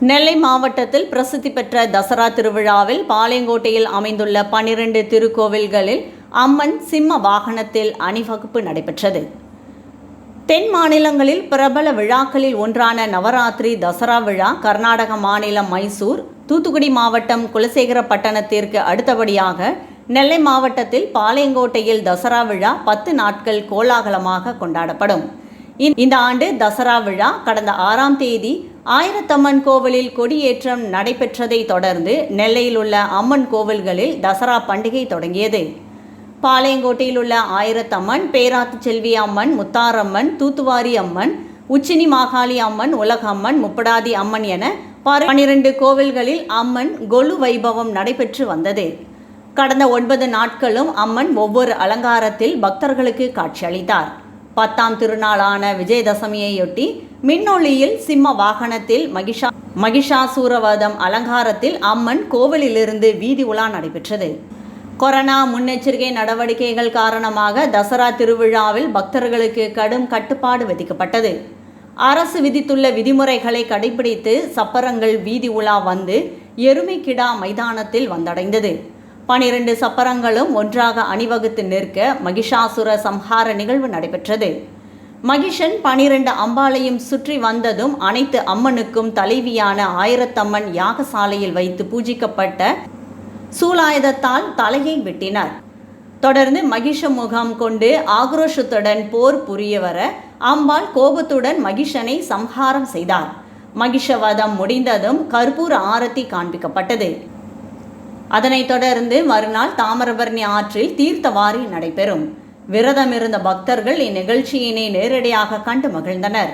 நெல்லை மாவட்டத்தில் பிரசித்தி பெற்ற தசரா திருவிழாவில் பாளையங்கோட்டையில் அமைந்துள்ள பனிரெண்டு திருக்கோவில்களில் அம்மன் சிம்ம வாகனத்தில் அணிவகுப்பு நடைபெற்றது. தென் மாநிலங்களில் பிரபல விழாக்களில் ஒன்றான நவராத்திரி தசரா விழா கர்நாடக மாநிலம் மைசூர் தூத்துக்குடி மாவட்டம் குலசேகரப்பட்டணத்திற்கு அடுத்தபடியாக நெல்லை மாவட்டத்தில் பாளையங்கோட்டையில் தசரா விழா பத்து நாட்கள் கோலாகலமாக கொண்டாடப்படும். இந்- இந்த ஆண்டு தசரா விழா கடந்த ஆறாம் தேதி ஆயிரத்தம்மன் கோவிலில் கொடியேற்றம் நடைபெற்றதை தொடர்ந்து நெல்லையில் உள்ள அம்மன் கோவில்களில் தசரா பண்டிகை தொடங்கியது. பாளையங்கோட்டையில் உள்ள ஆயிரத்தம்மன் பேராத்து செல்வி அம்மன் முத்தாரம்மன் தூத்துவாரி அம்மன் உச்சினி மாகாளி அம்மன் உலகம்மன் முப்படாதி அம்மன் என பன்னிரண்டு கோவில்களில் அம்மன் கொலு வைபவம் நடைபெற்று வந்தது. கடந்த ஒன்பது நாட்களும் அம்மன் ஒவ்வொரு அலங்காரத்தில் பக்தர்களுக்கு காட்சியளித்தார். பத்தாம் திருநாளான விஜயதசமியையொட்டி மின்னொளியில் சிம்ம வாகனத்தில் மகிஷா மகிஷாசூரவதம் அலங்காரத்தில் அம்மன் கோவிலிலிருந்து வீதி உலா நடைபெற்றது. கொரோனா முன்னெச்சரிக்கை நடவடிக்கைகள் காரணமாக தசரா திருவிழாவில் பக்தர்களுக்கு கடும் கட்டுப்பாடு விதிக்கப்பட்டது. அரசு விதித்துள்ள விதிமுறைகளை கடைபிடித்து சப்பரங்கள் வீதி உலா வந்து எருமைக்கிடா மைதானத்தில் வந்தடைந்தது. பனிரெண்டு சப்பரங்களும் ஒன்றாக அணிவகுத்து நிற்க மகிஷாசுர சம்ஹார நிகழ்வு நடைபெற்றது. மகிஷன் பனிரெண்டு அம்பாளையும் சுற்றி வந்ததும் அனைத்து அம்மனுக்கும் தலைவியான ஆயிரத்தம்மன் யாகசாலையில் வைத்து பூஜிக்கப்பட்ட சூலாயுதத்தால் தலையை வெட்டினார். தொடர்ந்து மகிஷ முகாம் கொண்டு ஆக்ரோஷத்துடன் போர் புரிய வர அம்பாள் கோபத்துடன் மகிஷனை சம்ஹாரம் செய்தார். மகிஷவதம் முடிந்ததும் கற்பூர ஆரத்தி காண்பிக்கப்பட்டது. அதனைத் தொடர்ந்து மறுநாள் தாமிரபரணி ஆற்றில் தீர்த்தவாரி நடைபெறும். விரதம் இருந்த பக்தர்கள் இந்நிகழ்ச்சியினை நேரடியாக கண்டு மகிழ்ந்தனர்.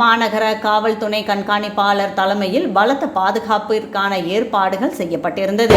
மாநகர காவல் துணை கண்காணிப்பாளர் தலைமையில் பலத்த பாதுகாப்பிற்கான ஏற்பாடுகள் செய்யப்பட்டிருந்தது.